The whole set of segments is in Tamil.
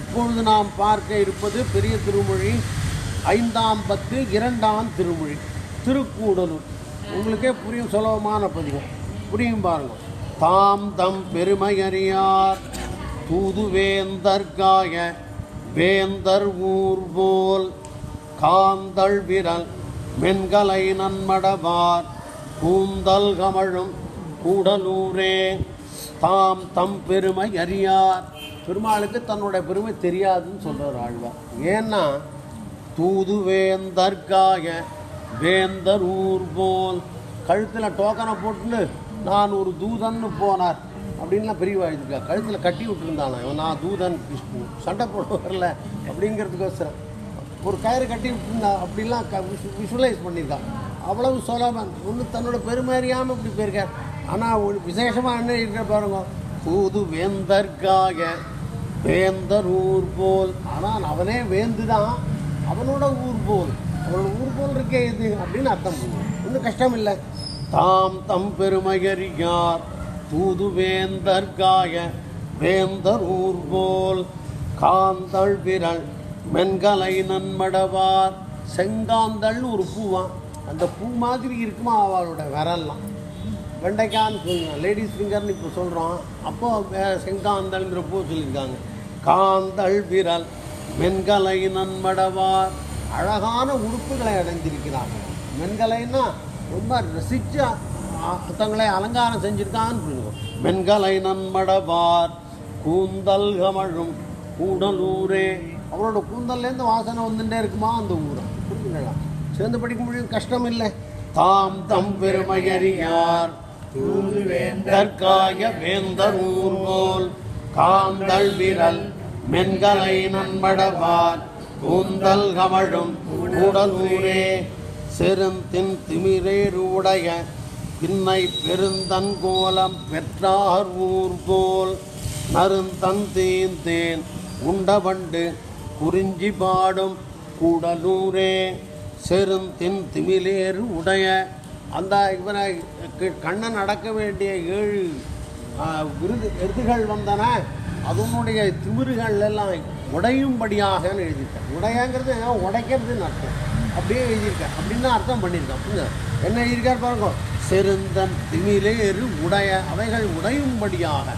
இப்பொழுது நாம் பார்க்க இருப்பது பெரிய திருமொழி ஐந்தாம் பத்து இரண்டாம் திருமொழி திருக்கூடலூர். உங்களுக்கே புரியும் சுலபமான பதிகம் புரியும் பாருங்க. தாம் தம் பெருமையறியார் தூதுவேந்தர்காய வேந்தர் ஊர் போல் காந்தள் விரல் மென்கலை நன்மடவார் கூந்தல் கமழும் கூடலூரே. தாம் தம் பெருமை அறியார் பெருமாளுக்கு தன்னுடைய பெருமை தெரியாதுன்னு சொல்கிறார் ஆழ்வார் ஏன்னா தூது வேந்தர்காய வேந்தர் ஊர் போல். கழுத்தில் டோக்கனை போட்டுன்னு நான் ஒரு தூதன்னு போனார். அப்படின்லாம் பெரியவா எழுதிருக்கா கழுத்தில் கட்டி விட்டுருந்தானா? இவன் நான் தூதன் விஷ்ணு. சண்டை போட வரல. அப்படிங்கிறதுக்கோசரம். ஒரு கயிறு கட்டி விட்டுருந்தா அப்படிலாம் க விஷுவலைஸ் பண்ணியிருக்கான் அவ்வளவு சொல்லாம ஒன்று தன்னோட பெருமை அறியாமல் இப்படி போயிருக்கார். ஆனால் ஒரு விசேஷமாக என்ன இருக்கிற பாருங்க. தூது வேந்தற்காக வேந்தர் ஊர் போல். ஆனால் அவனே வேந்து தான் அவனோட ஊர் போல். அவனோட ஊர் போல் இருக்கே இது அப்படின்னு அர்த்தம் பண்ணுவோம் ஒன்றும் கஷ்டம் இல்லை தாம் தம் பெருமையறியார் தூது வேந்தர்காய வேந்தர் ஊர் போல். காந்தள் விரல் மென்கலை நன்மடவார். செங்காந்தள்னு ஒரு பூவான் அந்த பூ மாதிரி இருக்குமா அவளோட விரல்லாம்? வெண்டைக்கான்னு சொல்லுவோம் லேடிஸ் ஃபிங்கர்னு இப்போ சொல்கிறோம் அப்போ செங்காந்தல்ங்கிற பூ சொல்லியிருக்காங்க. காந்தல் விரல் மென்கலை நன்மடவார் அழகான உடுப்புகளை அடைஞ்சிருக்கிறாங்க மென்கலைன்னா ரொம்ப ரசித்து தங்களை அலங்காரம் செஞ்சுருக்கான்னு சொல்லுவோம் மென்கலை நன்மடவார் கூந்தல் கமழும் கூடலூரே. அவரோட கூந்தல்லேருந்து வாசனை வந்துட்டே இருக்குமா அந்த ஊரை? புரிஞ்சுங்களா சேர்ந்து படிக்க முடியும் கஷ்டம் இல்லை தாம் தம் பெருமையறியார். தற்காய வேந்தர் ஊர்கோல் காந்தள் விரல் மென்கலை நண்படவார். கூந்தல் கமழும் கூடலூரே செருந்தின் திமிரேருடைய பின்னை பெருந்தன் கோலம் பெற்றார் ஊர்கோல் நருந்தன் தீந்தேன் உண்டவண்டு குறிஞ்சி பாடும் கூடலூரே செருந்தின் திமிலேறு உடைய அந்த இவனை கண்ணன் அடக்க வேண்டிய ஏழு விருது விருதுகள் வந்தன. அதனுடைய திமிருகள் எல்லாம் உடையும்படியாக எழுதியிருக்கேன் உடையங்கிறது உடைக்கிறதுன்னு அர்த்தம்? அப்படியே எழுதியிருக்கேன் அப்படின்னு அர்த்தம் பண்ணியிருக்கேன் புரியுதா? என்ன எழுதியிருக்கார் பாருங்க. செருந்தன் திமிலேறு உடைய அவைகள் உடையும்படியாக.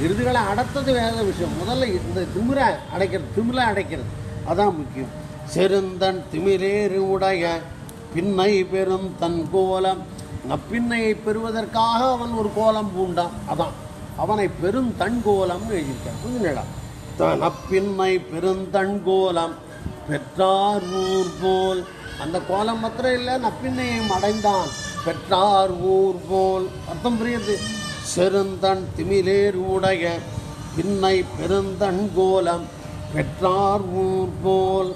விருதுகளை அடத்தது வேற விஷயம். முதல்ல இந்த திமிரை அடைக்கிறது திமிரை அடைக்கிறது. அதான் முக்கியம். செருந்தன் திமிரேறு உடைய பின்னை பெறும் தன் கோலம். நப்பின்னையை பெறுவதற்காக அவன் ஒரு கோலம் பூண்டான். அதான். அவனை பெரும் தன் கோலம்னு எழுதியிருக்கான் புரிஞ்சுங்களா த- நப்பின்னை பெருந்தன் கோலம். பெற்றார் ஊர் போல். அந்த கோலம் மாத்திரம் இல்லை நப்பின்னையும் அடைந்தான். பெற்றார் ஊர் போல். அர்த்தம் புரியுது? செருந்தன் திமிலேர் உடைய பின்னை பெருந்தன் கோலம். பெற்றார் ஊர் போல்.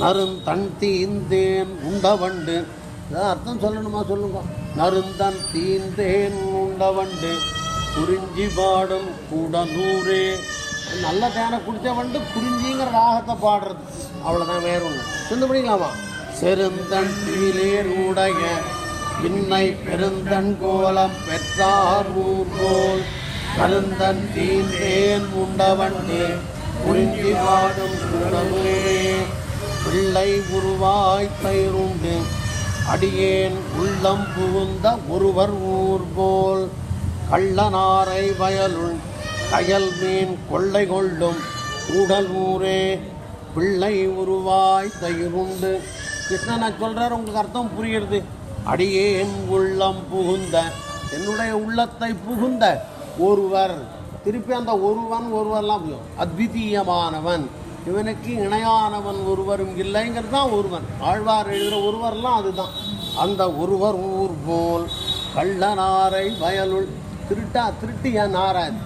நருந்தன் தீந்தேன் உண்டவண்டு. ஏதாவது அர்த்தம் சொல்லணுமா சொல்லுங்க. நருந்தன் தீந்தேன் உண்டவண்டு. குறிஞ்சி பாடும் கூடலூரே நல்ல தேனை குடிச்ச வண்டு குறிஞ்சிங்கிற ராகத்தை பாடுறது. அவ்வளோதான் வேற ஒன்று சொல்லு படிக்கலாமா? செருந்தன் திமிலேர் உடைய பின்னை பெருந்தன் கோலம் பெற்றார் ஊர் போல் கருந்தன் தீந்தேன் உண்டவண்டு. குறிஞ்சி பாடும் கூடலூரே பிள்ளை உருவாய் பயிருண்டு. அடியேன் உள்ளம் புகுந்த ஒருவர் ஊர் போல் கள்ளனாரை வயலுள் கயல் மீன் கொள்ளை கொள்ளும். உடல் ஊரே பிள்ளை உருவாய் தயிருண்டு கிருஷ்ணனை சொல்கிறார் உங்களுக்கு அர்த்தம் புரியுறது அடியேன் உள்ளம் புகுந்த என்னுடைய உள்ளத்தை புகுந்த ஒருவர். திருப்பி அந்த ஒருவன் ஒருவர்லாம் அத்விதீயமானவன். இவனுக்கு இணையானவன் ஒருவரும் இல்லைங்கிறது தான் ஒருவன். ஆழ்வார் எழுதுகிற ஒருவர்லாம் அதுதான். அந்த ஒருவர் ஊர் போல் கள்ளனாரை வயலுள் திருட்டா திருட்டிய நாராது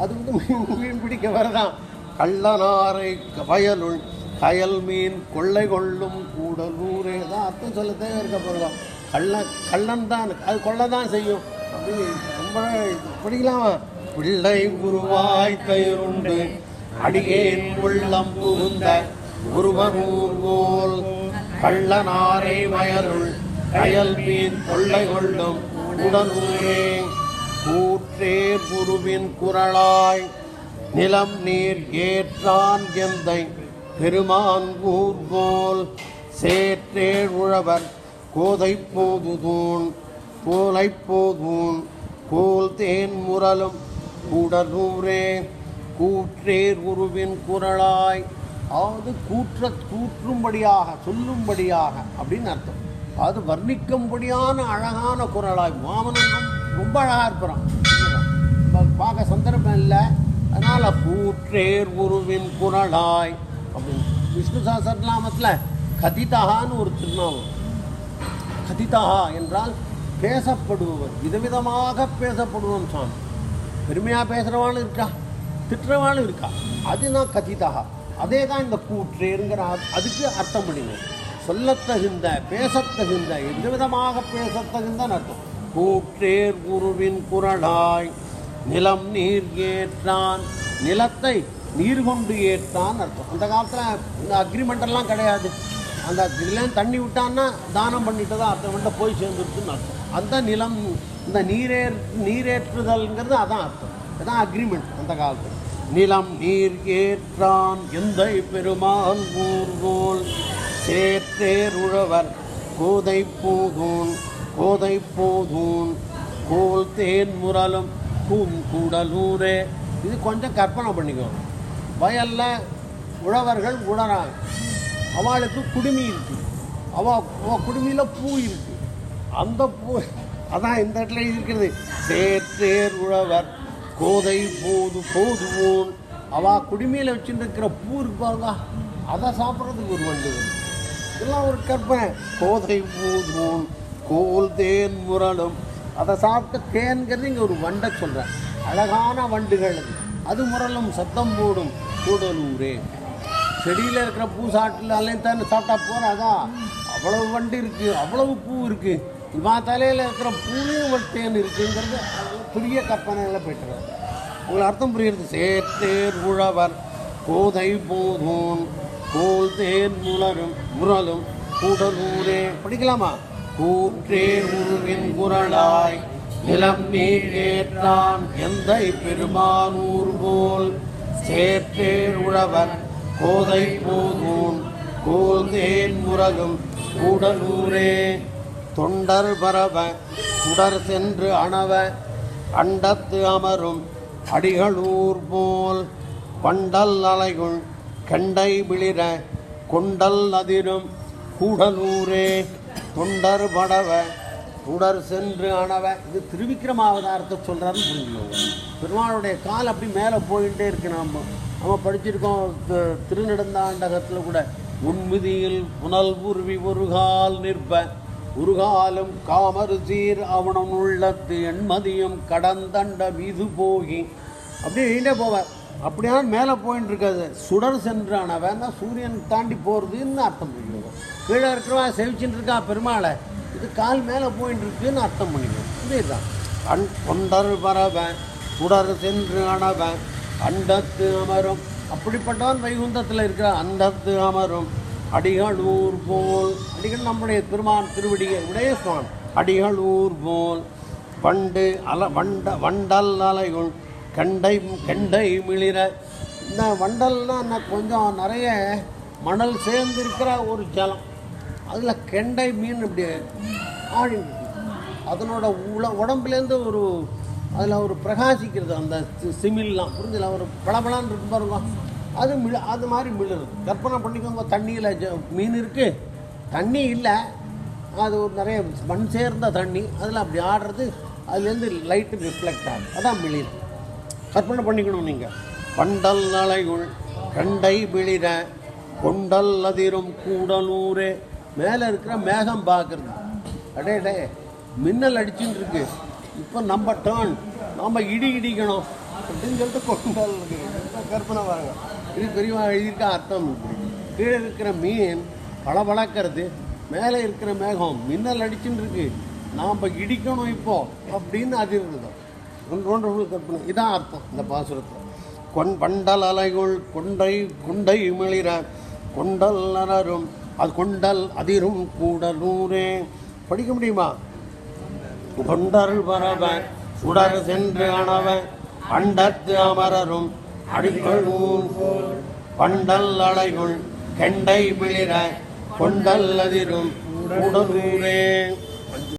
அது வந்து மீன் மீன் பிடிக்க வரதான். கள்ளனாரை வயலுள் கயல் மீன் கொள்ளை கொள்ளும் கூடலூரே. தான் அர்த்தம் சொல்ல தேவை இருக்க கள்ள கள்ளன் தான் அது கொள்ள தான் செய்யும். அப்படி ரொம்ப படிக்கலாமா பிள்ளை குருவாய் தயிருண்டு அடியேன் உள்ளம் புகுந்த ஒருவரூர் போல் கள்ளனாரை வயருள் கயல் மீன் கொள்ளை கொள்ளும் உடனூரே. கூற்றேர் குருவின் குரலாய் நிலம் நீர் ஏற்றான் எந்தை பெருமான் ஊர் போல் சேற்றேழ் உழவர் கோதை போதுதூன் கோலை போதூன் கோல் தேன் முரலும் உடனூரே. கூற்றேர் உருவின் குரலாய் அதாவது கூற்ற கூற்றும்படியாக சொல்லும்படியாக அப்படின்னு அர்த்தம். அது வர்ணிக்கும்படியான அழகான குரலாய் மாமனன் ரொம்ப- அழகாக இருக்கிறான். பார்க்க சந்தர்ப்பம் இல்லை. அதனால் கூற்றேர் உருவின் குரலாய் அப்படின்னு. விஷ்ணு சஹஸ்ரநாமத்தில் கதிதகான்னு ஒரு திருநாமம். கதிதகா என்றால் பேசப்படுபவர். விதவிதமாக பேசப்படுவன் சாமி பெருமையாக பேசுகிறவான்னு இருக்கா? திட்டுறவாளும் இருக்கா? அதுதான் கதிதகா. அதே தான் இந்த கூற்றேருங்கிற அதுக்கு அர்த்தம் பண்ணிங்க சொல்லத்தகுந்த பேசத்தகுந்த எந்த விதமாக பேசத்தகுந்த அர்த்தம் கூற்றேர் குருவின் குரலாய் நிலம் நீர் ஏற்றான் நிலத்தை நீர் கொண்டு ஏற்றான் அர்த்தம். அந்த காலத்தில் இந்த அக்ரிமெண்டெல்லாம் கிடையாது. அந்த இதுலேருந்து தண்ணி விட்டான்னா தானம் பண்ணிட்டு தான் அர்த்தம். விட்ட போய் சேர்ந்துருக்குன்னு அர்த்தம். அந்த நிலம் இந்த நீரே நீரேற்றுதல்ங்கிறது அதான் அர்த்தம். அதான் அக்ரிமெண்ட் அந்த காலத்தில். நிலம் நீர் ஏற்றான் எந்தை பெருமான் ஊர்கோல் சேற்றேர் கோதை போதூன் கோதை போதூன் கோல் தேன் முரலும் கூம் கூடலூரே. இது கொஞ்சம் கற்பனை பண்ணிக்கோ. வயலில் உழவர்கள் உழறாங்க. அவளுக்கு குடுமி இருக்குது அவள் குடுமியில் பூ இருக்கு. அந்த பூ அதான் இந்த இடத்துல இருக்கிறது. சேற்றேர் உழவர் கோதை போது போதுவோன். அவா குடிமையில் வச்சுருக்கிற பூ இருக்கு அதை சாப்பிட்றதுக்கு ஒரு வண்டு. இதெல்லாம் ஒரு கற்பனை. கோதை போதுவோன் கோல் தேன் முரளும் அதை சாப்பிட்டு தேன்கிறது இங்கே ஒரு வண்டை சொல்கிறேன் அழகான வண்டுகள் அது. அது சத்தம் போடும். கூடலூரே. செடியில் இருக்கிற பூ சாட்டில் அலையும் தானே சாப்பிட்டா போகிறாதா அவ்வளவு வண்டு இருக்குது அவ்வளவு பூ இருக்குது இவன் தலையில் இருக்கிற பூலையும் வட்டேன் இருக்குங்கிறது புதிய பெரிய கற்பனையில் போய்ட்டுறாரு உங்களுக்கு அர்த்தம் புரியுறது? சேர்த்தேர் உழவர் கோதை போதோன் கோல் தேர் முளரும் முரலும் கூடலூரே. படிக்கலாமா? கூற்றே உருவின் குரலாய் நிலம் நீர் எந்த எந்தை பெருமானூர் போல். சேர்த்தேர் உழவர் கோதை போதூன் கோல் தேன் முரலும் கூடலூரே. தொண்டர் பரவ உடர் சென்று அணவ அண்டத்து அமரும் அடிகளூர் போல் பண்டல் அலைகுள் கண்டை விளிர கொண்டல் அதிரும் கூடலூரே. தொண்டர் படவ உடர் சென்று அணவ. இது திருவிக்கிரமாவதாரத்தை சொல்கிறாருன்னு புரிஞ்சுக்கோங்க பெருமாளுடைய கால் அப்படி மேலே போயிட்டே இருக்கு நம்ம நம்ம படிச்சிருக்கோம் தி- திருநெடுந்தாண்டகத்தில் கூட. உண்மிதியில் புனல் உருவி ஒரு கால் நிற்ப. ஒரு காலம் சீர் அவனம் உள்ளத்து எண்மதியம் கடந்தண்ட மீது போகி. அப்படியே நீண்டே போவார். அப்படியான மேலே போயின்னு இருக்காது. சுடர் சென்றானவன் சூரியன் தாண்டி போகிறதுன்னு அர்த்தம் பண்ணிக்கணும் கீழே இருக்கிறவன் செவிச்சுட்டு இருக்கா பெருமாளை. இது கால் மேலே போயின்னு இருக்குன்னு அர்த்தம் பண்ணிக்கணும் இதுதான். கண் தொண்டர் பரவன் சுடர் சென்று அணவன் அண்டத்து அமரும். அப்படிப்பட்டவன் வைகுந்தத்தில் இருக்கிற அண்டத்து அமரும். அடிகளூர் போல் அடிகள் நம்முடைய பெருமான் திருவடியை உடைய அடிகள் அடிகளூர் போல் வண்டு அல வண்ட வண்டல் அலைகள் கண்டை கெண்டை மிளிர. இந்த வண்டல்னா என்ன? கொஞ்சம் நிறைய மணல் சேர்ந்து இருக்கிற ஒரு ஜலம். அதில் கெண்டை மீன் இப்படி ஆடி அதனோட உல உடம்புலேருந்து ஒரு அதில் ஒரு பிரகாசிக்கிறது அந்த சி- சிமில்லாம். புரிஞ்சுல ஒரு பளபளன்னு இருக்கும் பாருங்க. அது மிழு அது மாதிரி மிளருது கற்பனை பண்ணிக்கோங்க தண்ணியில் ஜ மீன் இருக்குது தண்ணி இல்லை. அது ஒரு நிறைய மண் சேர்ந்த தண்ணி. அதில் அப்படி ஆடுறது அதுலேருந்து லைட்டு ரிஃப்ளெக்ட் ஆகும். அதான் மிளிர் கற்பனை பண்ணிக்கணும் நீங்கள் பண்டல் நலையுள் கண்டை விளிர கொண்டல் அதிரும் கூடலூரே. மேலே இருக்கிற மேகம் பார்க்குறது அடே டே மின்னல் அடிச்சுட்டு இருக்கு. இப்போ நம்ம டேர்ன் நம்ம இடி இடிக்கணும். அப்படின்னு சொல்லிட்டு கொண்டல் கற்பனை பாருங்க. இது பெரியவா எழுதியிருக்க அர்த்தம் இப்படி. கீழே இருக்கிற மீன் பளபளக்கிறது மேலே இருக்கிற மேகம் மின்னல் அடிச்சுட்டு இருக்கு நாம் இடிக்கணும் இப்போ அப்படின்னு அது இருக்குது ஒன்று ஒன்று கற்பனை. இதான் அர்த்தம் இந்த பாசுரத்தில். கொன் பண்டல் அலைகுள் கொண்டை கொண்டை மிளிர கொண்டல் அலரும் அது கொண்டல் அதிரும் கூடலூரே. படிக்க முடியுமா? கொண்டல் பரவ சுடர் சென்று அணவ அண்டத்து அமரரும் அடிகள் ஊர் பண்டல் அலைகுள் கெண்டை விளிர கொண்டல் அதிரும் உடலூரே